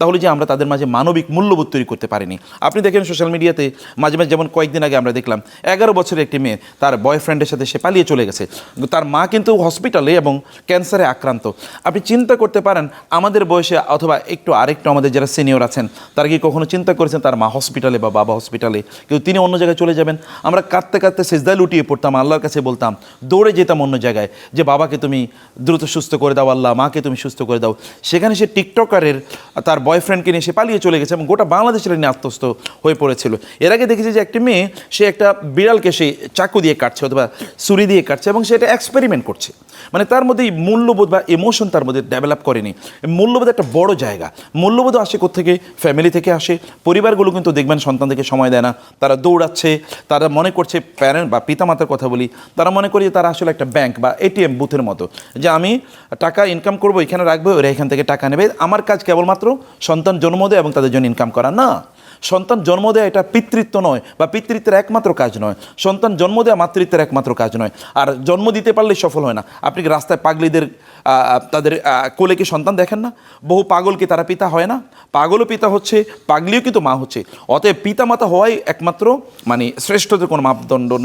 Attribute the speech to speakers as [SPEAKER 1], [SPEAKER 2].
[SPEAKER 1] তাহলে যে আমরা তাদের মাঝে মানবিক মূল্যবোধ তৈরি করতে পারিনি। আপনি দেখেন সোশ্যাল মিডিয়াতে মাঝে মাঝে যেমন কয়েকদিন আগে আমরা দেখলাম, এগারো বছরের একটি মেয়ে তার বয়ফ্রেন্ডের সাথে সে পালিয়ে চলে গেছে। তার মা কিন্তু হসপিটালে এবং ক্যান্সারে আক্রান্ত। আপনি চিন্তা করতে পারেন, আমাদের বয়সে অথবা একটু আরেকটু আমাদের যারা সিনিয়র আছেন, তারা কি কখনো চিন্তা করেছেন তার মা হসপিটালে বা বাবা হসপিটালে, কিন্তু তিনি অন্য জায়গায় চলে যাবেন? আমরা কাঁদতে কাঁদতে সেজদায় লুটিয়ে পড়তাম, আল্লাহর কাছে বলতাম, দৌড়ে যেতাম অন্য জায়গায়, যে বাবাকে তুমি দ্রুত সুস্থ করে দাও, আল্লাহ মাকে তুমি সুস্থ করে দাও। সেখানে সে টিকটকারের তার বয়ফ্রেন্ডকে নিয়ে সে পালিয়ে চলে গেছে এবং গোটা বাংলাদেশের নিয়ে আত্মস্থ হয়ে পড়েছিল। এর আগে দেখেছি যে একটি মেয়ে, সে একটা বিড়ালকে সে চাকু দিয়ে কাটছে অথবা ছুরি দিয়ে কাটছে এবং সে সেটা এক্সপেরিমেন্ট করছে। মানে তার মধ্যে মূল্যবোধ বা ইমোশন তার মধ্যে ডেভেলপ করেনি। মূল্যবোধ একটা বড় জায়গা। মূল্যবোধ আসে থেকে ফ্যামিলি থেকে আসে। পরিবারগুলো কিন্তু দেখবেন সন্তানদেরকে সময় দেয় না। তারা দৌড়াচ্ছে, তারা মনে করছে প্যারেন্ট বা পিতামাতার কথা বলি, তারা মনে করি যে তারা আসলে একটা ব্যাংক বা এটিএম বুথের মতো। যে আমি টাকা ইনকাম করব, এখানে রাখব, ওরা এখান থেকে টাকা নেবে। আমার কাজ কেবলমাত্র সন্তান জন্ম দেয় এবং তাদের জন্য ইনকাম করা। না, সন্তান জন্ম দেওয়া এটা পিতৃত্ব নয় বা পিতৃত্বের একমাত্র কাজ নয়। সন্তান জন্ম দেওয়া মাতৃত্বের একমাত্র কাজ নয়। আর জন্ম দিতে পারলে সফল হয় না। আপনি কি রাস্তায় পাগলিদের তাদের কোলে কি সন্তান দেখেন না? বহু পাগল কি তারা পিতা হয় না? পাগলও পিতা হচ্ছে, পাগলিও কিন্তু মা হচ্ছে। অতএব পিতা মাতা হওয়াই একমাত্র মানে শ্রেষ্ঠদের কোনো মাপদণ্ড নয়।